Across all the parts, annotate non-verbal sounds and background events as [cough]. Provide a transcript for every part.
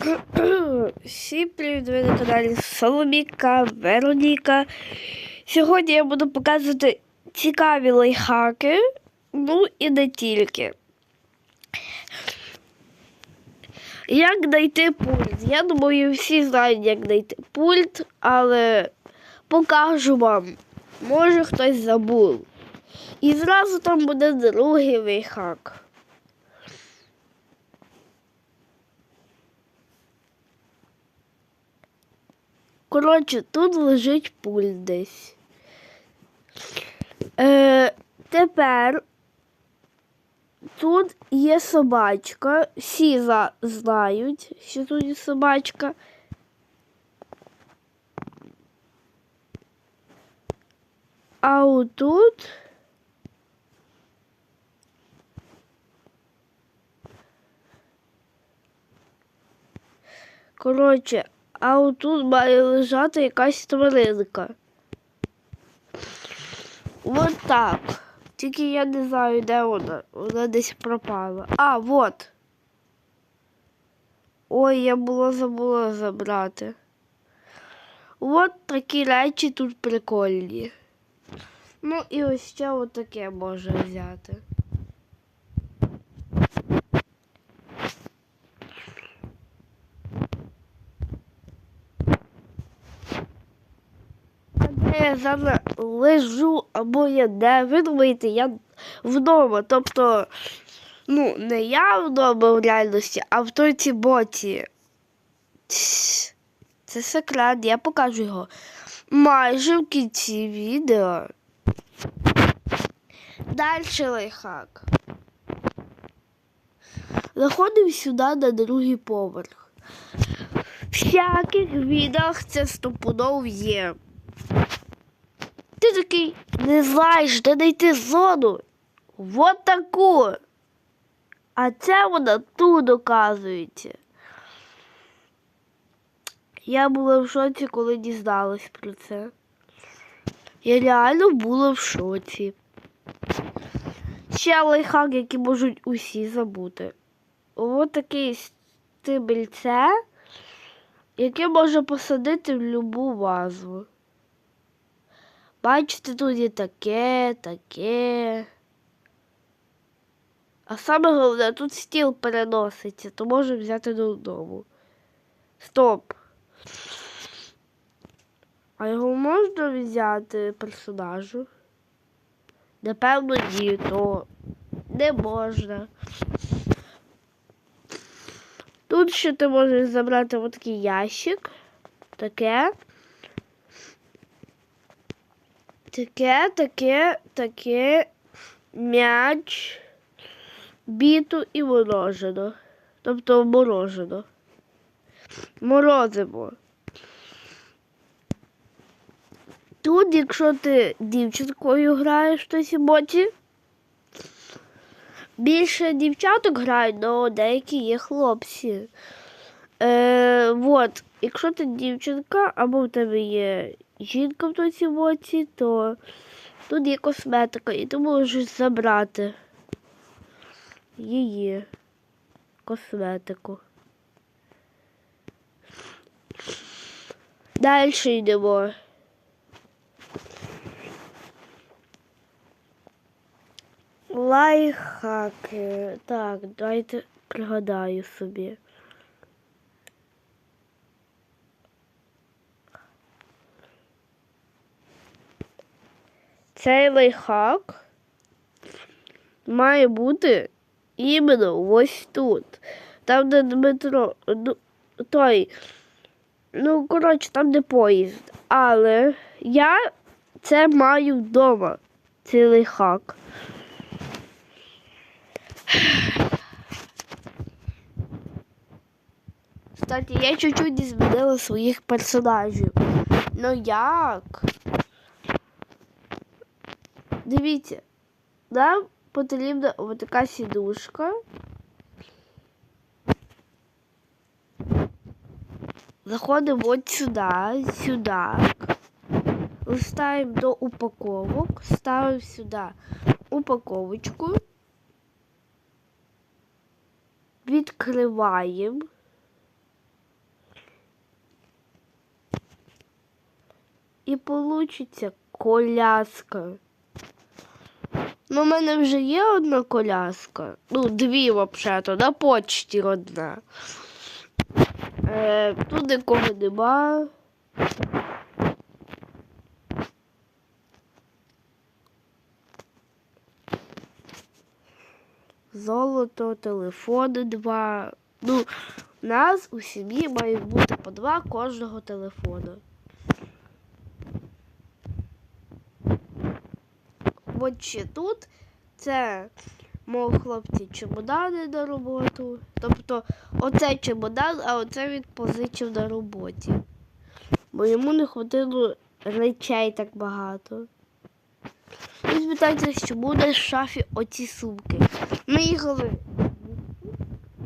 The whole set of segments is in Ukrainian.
[coughs] Всім привіт, ви на каналі Соломіка Вероніка. Сьогодні я буду показувати цікаві лайфхаки, ну і не тільки. Як знайти пульт? Я думаю, всі знають, як знайти пульт, але покажу вам. Може хтось забув. І зразу там буде другий лайфхак. Коротше, тут лежить пульт десь. Е, тепер тут є собачка. Всі за- знають, що тут є собачка. А отут. Коротше, а отут має лежати якась тваринка. От так. Тільки я не знаю, де вона. Вона десь пропала. А, от. Ой, я була забула забрати. От такі речі тут прикольні. Ну і ось ще отаке можна взяти. Я зараз лежу або я де, ви думаєте, я вдома. Тобто, ну, не я вдома в реальності, а в той цій боті. Це секрет, я покажу його. Майже в кінці відео. Далі лайфхак. Заходимо сюди на другий поверх. Всяких відео це стопудов є. Ти такий не знаєш, де знайти зону. Вот таку. А це вона тут доказується. Я була в шоці, коли дізналась про це. Я реально була в шоці. Ще лайфхак, який можуть усі забути. Ось таке стебельце, яке можна посадити в любу вазу. Бачите, тут є таке, таке. А саме головне, тут стіл переноситься, то можна взяти додому. Стоп. А його можна взяти персонажу? Напевно, ні, то не можна. Тут ще ти можеш забрати отакий ящик. Таке. Таке, таке, таке, м'яч, біту і морожено. Тобто морожено. Морозиво. Тут, якщо ти дівчинкою граєш в боті, більше дівчаток грають, але деякі є хлопці. Е, вот, якщо ти дівчинка або в тебе є жінка в той боці, то тут є косметика, і ти можеш забрати її косметику. Далі йдемо. Лайфхаки. Так, дайте пригадаю собі. Цей лайфхак має бути іменно ось тут. Там, де Дмитро, ну, той, ну, коротше, там де поїзд. Але я це маю вдома. Цей лайфхак. Кстати, я чуть-чуть змінила своїх персонажів. Ну як? Дивіться, нам потрібна отака сідушка. Заходимо от сюди, сюди, листаємо до упаковок, ставимо сюди упаковочку, відкриваємо. І получиться коляска. Ну, у мене вже є одна коляска. Ну, дві взагалі, на почті одна. Е, тут нікого нема. Золото, телефони два. Ну, у нас у сім'ї має бути по два кожного телефону. От ще тут це мов хлопці чемодани на роботу. Тобто оце чемодан, а оце він позичив на роботі. Бо йому не хватило речей так багато. Ви спитаєте, чому на шафі оці сумки. Ми їхали.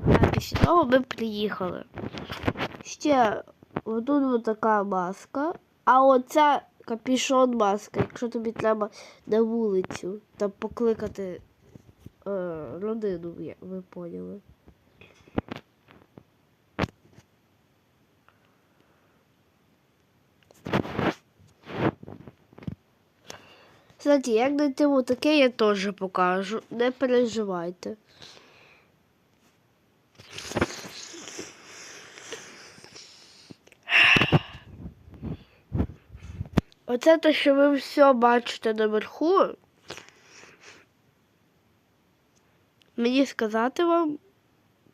А після того ми приїхали. Ще отут така маска, а оця капішон маска, якщо тобі треба на вулицю там покликати е, родину, ви поняли. Кстати, як знайти таке, я теж покажу. Не переживайте. Оце те, що ви все бачите наверху. Мені сказати вам,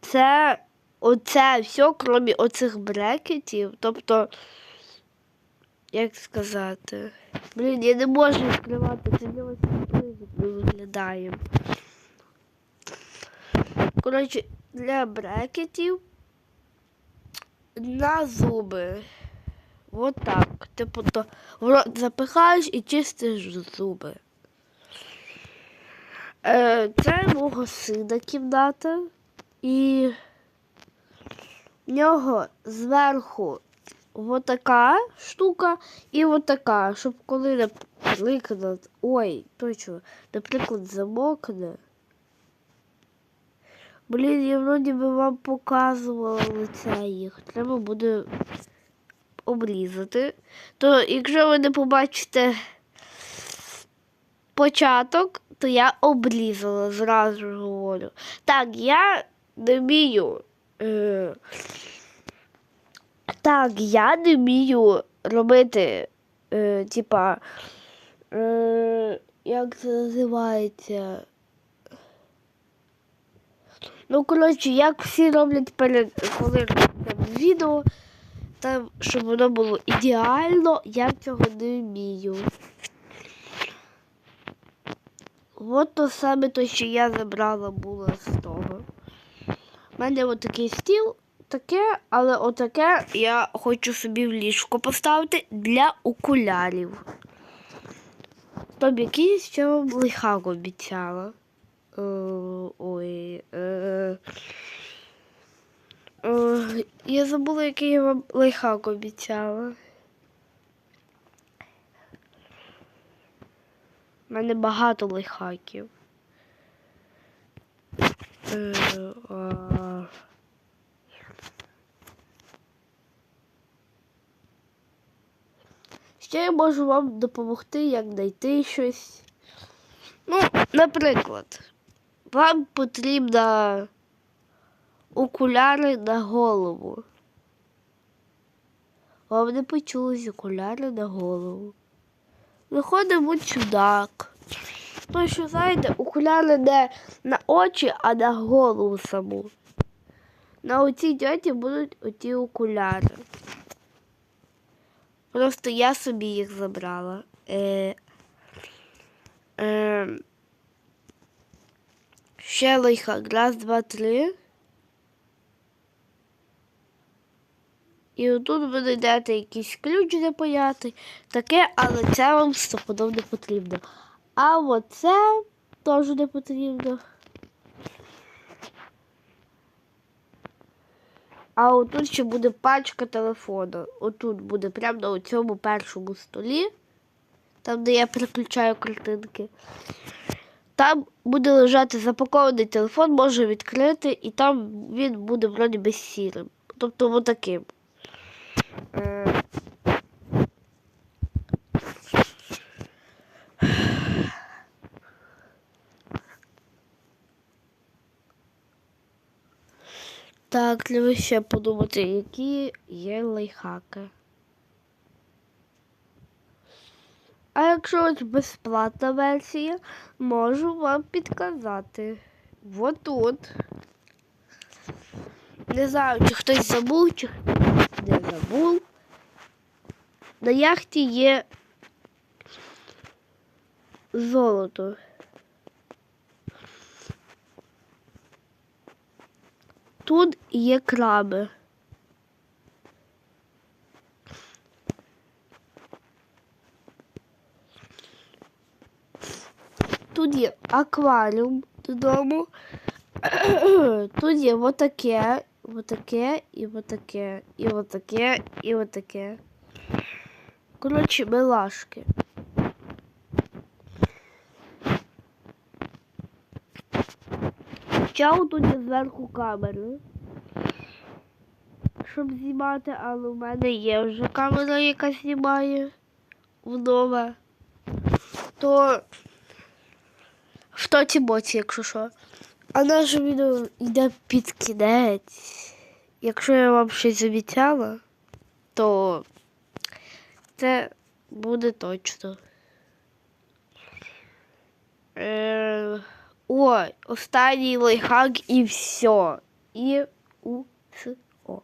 це оце все, крім оцих брекетів. Тобто, як сказати, блін, я не можу відкривати, це ми виглядаємо. Коротше, для брекетів на зуби. Вот так. Типу, то в рот запихаєш і чистиш зуби. Е, це мого сина кімната. І в нього зверху вот така штука і вот така, щоб коли, наприклад, ой, точно, наприклад, замокне. Блін, я вроді би вам показувала лице їх. Треба буде обрізати. То якщо ви не побачите початок, то я обрізала, зразу говорю. Так, я не вмію. Е, так, я не вмію робити, е, типа, е, як це називається? Ну, коротше, як всі роблять перед коли роблять відео, там, щоб воно було ідеально, я цього не вмію. От то саме те, що я забрала було з того. У мене отакий стіл, таке, але отаке я хочу собі в ліжко поставити для окулярів. Тобі якийсь ще вам лихак обіцяла. Е, ой. Е, е, я забула, який я вам лайфхак обіцяла. У мене багато лайфхаків. Ще я можу вам допомогти, як знайти щось. Ну, наприклад, вам потрібно окуляри на голову. Вам не почулось окуляри на голову. Виходить будь чудак. Тому що, знаєте, окуляри не на очі, а на голову саму. На оцій дяті будуть оті окуляри. Просто я собі їх забрала. Е, е, ще лайфхак. Раз, два, три. І отут ви знайдете якийсь ключ непонятний, таке, але це вам стопудов не потрібно. А оце теж не потрібно. А отут ще буде пачка телефону. Отут буде прямо на цьому першому столі, там, де я переключаю картинки. Там буде лежати запакований телефон, може відкрити, і там він буде вроді без сірим. Тобто отаким. Так, треба ще подумати, які є лайхаки. А якщо ось безплатна версія, можу вам підказати. Вот тут. Не знаю, чи хтось забув, чи забув. На яхті є золото. Тут є краби. Тут є акваріум додому. [clears throat] Тут є отаке, отаке, і отаке, і отаке, і отаке. Коротше, милашки. Чау тут є зверху камери. Щоб знімати, але в мене є вже камера, яка знімає вдома. То в тоті боці, якщо що. А наше відео йде під кінець. Якщо я вам щось обіцяла, то це буде точно. Е, ой, останній лайфхак і все. І у с о.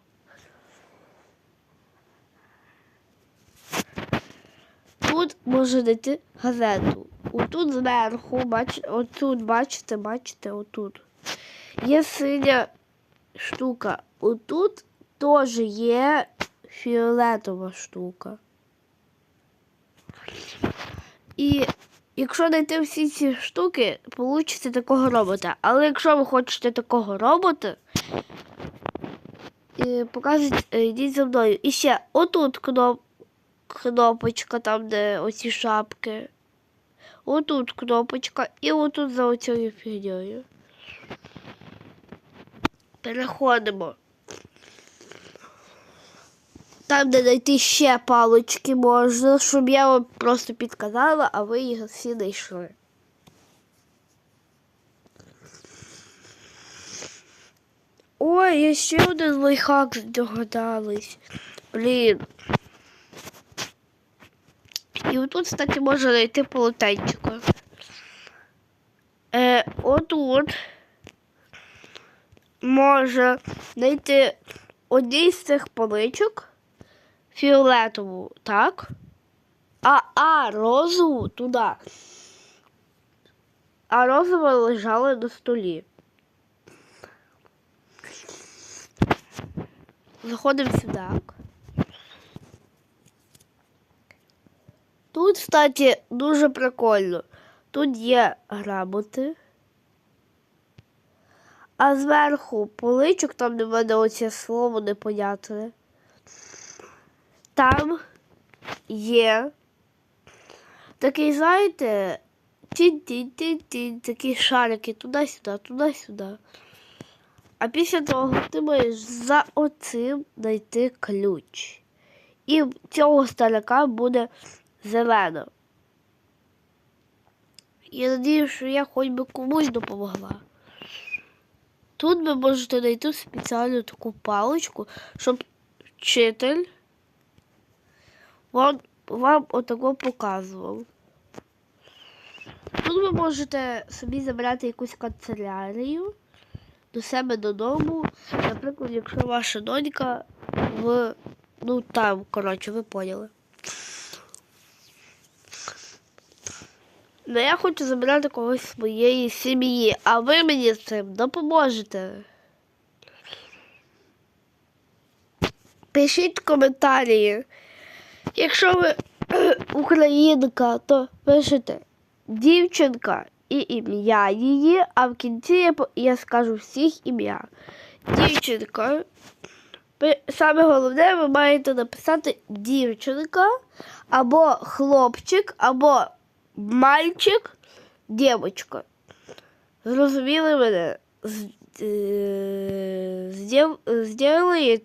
Тут можна знайти газету. Отут зверху, бач, отут, бачите, бачите, отут. Є синя штука. Отут теж є фіолетова штука. І якщо знайти всі ці штуки, получите такого робота. Але якщо ви хочете такого робота, е, показують, е, йдіть за мною. І ще отут кноп, кнопочка, там, де оці шапки. Отут кнопочка і отут за оцією фігньою. Переходимо. Там, де знайти ще палочки можна, щоб я вам просто підказала, а ви їх всі знайшли. Ой, я ще один лайфхак здогадались. Блін. І отут, кстати, можна знайти полотенчико. Е, отут може знайти одній з цих поличок фіолетову, так? А, а розову туди. А розова лежала на столі. Заходимо сюди. Тут, кстати, дуже прикольно. Тут є грамоти. А зверху поличок, там в мене оце слово непонятне. Там є такий, знаєте, тінь-тінь-тінь-тінь, такі шарики туди-сюди, туди-сюди. А після того ти маєш за оцим знайти ключ. І цього старика буде зелено. Я надію, що я хоч би комусь допомогла. Тут ви можете знайти спеціальну таку паличку, щоб вчитель вам, вам показував. Тут ви можете собі забрати якусь канцелярію до себе додому. Наприклад, якщо ваша донька в ну там, коротше, ви поняли. Ну, я хочу забрати когось з моєї сім'ї, а ви мені з цим допоможете. Пишіть коментарі. Якщо ви [clears throat] українка, то пишете дівчинка і ім'я її, а в кінці я, я скажу всіх ім'я. Дівчинка. Саме головне, ви маєте написати дівчинка або хлопчик, або мальчик, дівчинка. Зрозуміли мене? З-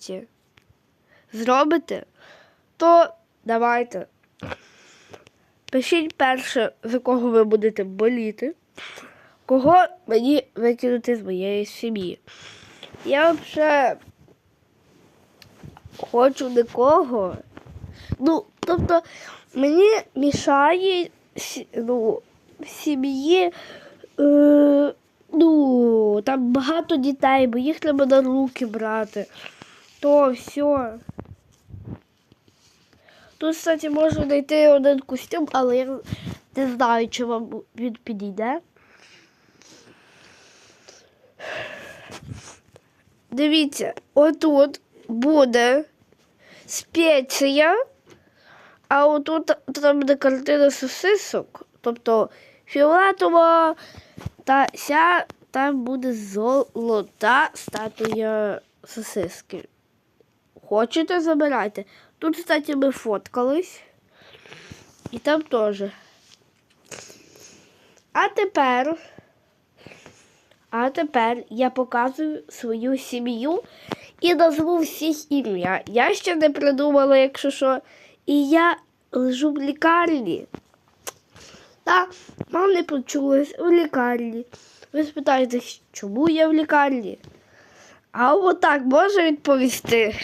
е? Зробите? То давайте. Пишіть перше, за кого ви будете боліти, кого мені викинути з моєї сім'ї. я взагалі хочу нікого. Ну, тобто мені мішає ну, сім'ї. Е, ну, там багато дітей, бо їх треба на руки брати. То все. Тут, кстати, можна знайти один костюм, але я не знаю, чи вам він підійде. Дивіться, отут буде спеція, а отут там буде картина сосисок, тобто фіолетова та ся там буде золота статуя сосиски. Хочете, забирайте. Тут, кстати, ми фоткались. І там теж. А тепер. А тепер я показую свою сім'ю і назву всіх ім'я. Я ще не придумала, якщо що. І я лежу в лікарні. Та, вам не почулось в лікарні. Ви спитаєте, чому я в лікарні? А отак можу відповісти.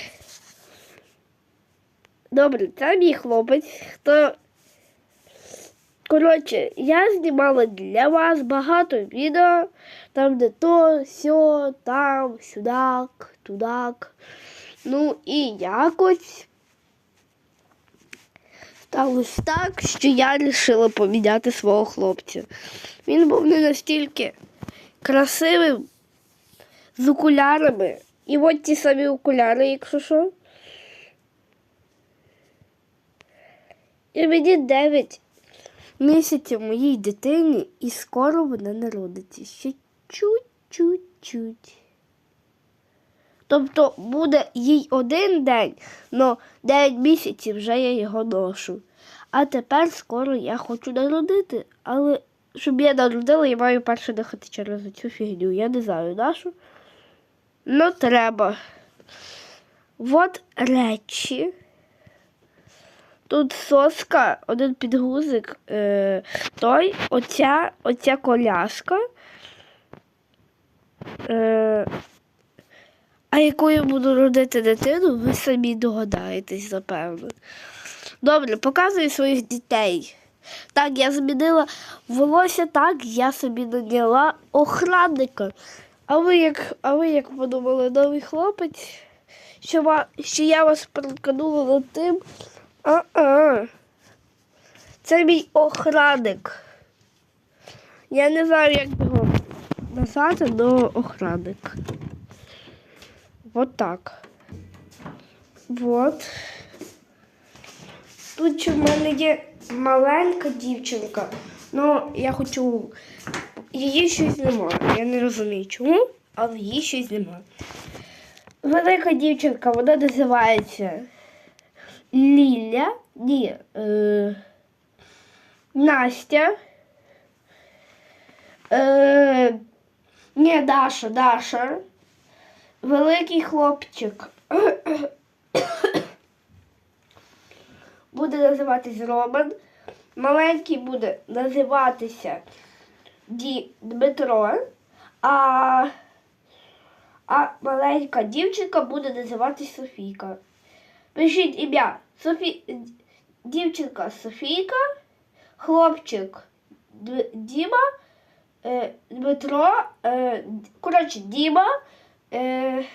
Добре, це мій хлопець. Хто... Коротше, я знімала для вас багато відео, там де то, сьо, там, сюдак, тудак. Ну і якось сталося так, що я вирішила поміняти свого хлопця. Він був не настільки красивим, з окулярами. І от ті самі окуляри, якщо що. І мені 9 місяців моїй дитині, і скоро вона народиться. Ще чуть-чуть-чуть. Тобто буде їй один день, але 9 місяців вже я його ношу. А тепер скоро я хочу народити. Але щоб я народила, я маю перше дихати через цю фігню. Я не знаю, нашу. Ну, треба. От речі. Тут соска, один підгузик, е, той, оця, оця коляска. Е, а яку я буду родити дитину, ви самі догадаєтесь, запевно. Добре, показую своїх дітей. Так, я змінила волосся, так, я собі наняла охранника. А ви як, а ви як подумали, новий хлопець? Що, ва, що я вас переконула над тим? А-а. Це мій охранник. Я не знаю, як його назвати, але охранник. Вот так. Вот. Тут ще в мене є маленька дівчинка. Ну, я хочу. Її щось немає. Я не розумію чому, але її щось немає. Велика дівчинка, вона називається Ліля. Ні. Е... Настя. Е... Ні, Даша, Даша. Великий хлопчик. буде називатись Роман. Маленький буде називатися Ді... Дмитро, а... а маленька дівчинка буде називатись Софійка. Пишіть ім'я Софі... дівчинка Софійка, хлопчик. Діма, е... Дмитро, е... коротше, Діма, е...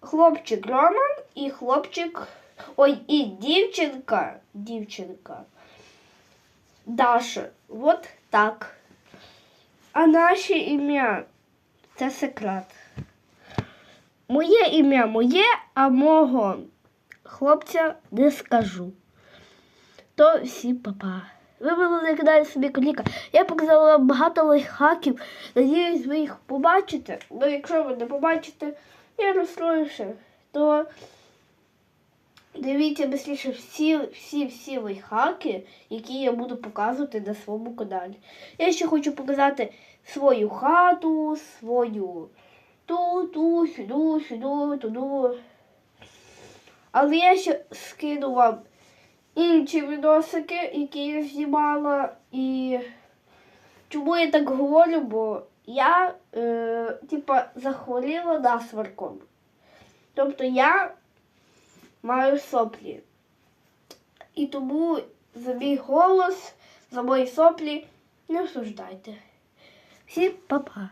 хлопчик Роман і хлопчик. Ой, і дівчинка, дівчинка. Даша. Вот так. А наше ім'я це секрет. Моє ім'я моє, а мого хлопця не скажу. То всі папа. Ви на каналі собі коліка. Я показала вам багато лайфхаків. Надіюсь, ви їх побачите. Ну, якщо ви не побачите, я розстроюся, то дивіться бистріше всі, всі, всі лайфхаки, які я буду показувати на своєму каналі. Я ще хочу показати свою хату, свою ту, ту, сюди, сюди, туди. Але я ще скину вам інші відосики, які я знімала. І чому я так говорю, бо я е, типа захворіла насморком. Тобто я маю соплі. І тому за мій голос, за мої соплі не осуждайте. Всім па-па.